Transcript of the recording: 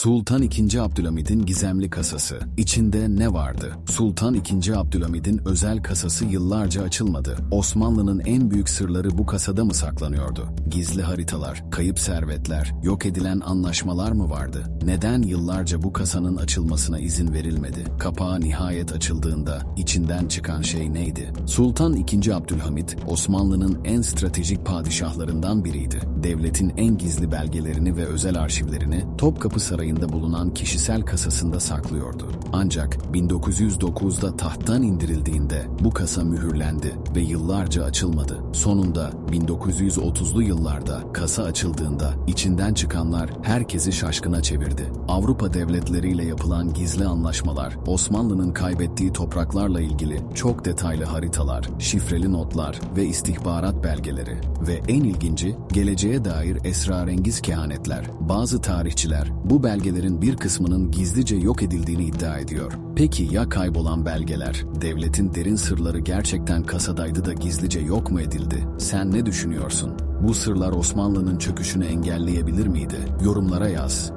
Sultan II. Abdülhamid'in gizemli kasası. İçinde ne vardı? Sultan II. Abdülhamid'in özel kasası yıllarca açılmadı. Osmanlı'nın en büyük sırları bu kasada mı saklanıyordu? Gizli haritalar, kayıp servetler, yok edilen anlaşmalar mı vardı? Neden yıllarca bu kasanın açılmasına izin verilmedi? Kapağı nihayet açıldığında içinden çıkan şey neydi? Sultan II. Abdülhamid, Osmanlı'nın en stratejik padişahlarından biriydi. Devletin en gizli belgelerini ve özel arşivlerini Topkapı Sarayı'nda bulunan kişisel kasasında saklıyordu. Ancak 1909'da tahttan indirildiğinde bu kasa mühürlendi ve yıllarca açılmadı. Sonunda 1930'lu yıllarda kasa açıldığında içinden çıkanlar herkesi şaşkına çevirdi. Avrupa devletleriyle yapılan gizli anlaşmalar, Osmanlı'nın kaybettiği topraklarla ilgili çok detaylı haritalar, şifreli notlar ve istihbarat belgeleri ve en ilginci geleceğe dair esrarengiz kehanetler. Bazı tarihçiler bu belgelerin bir kısmının gizlice yok edildiğini iddia ediyor. Peki ya kaybolan belgeler? Devletin derin sırları gerçekten kasadaydı da gizlice yok mu edildi? Sen ne düşünüyorsun? Bu sırlar Osmanlı'nın çöküşünü engelleyebilir miydi? Yorumlara yaz.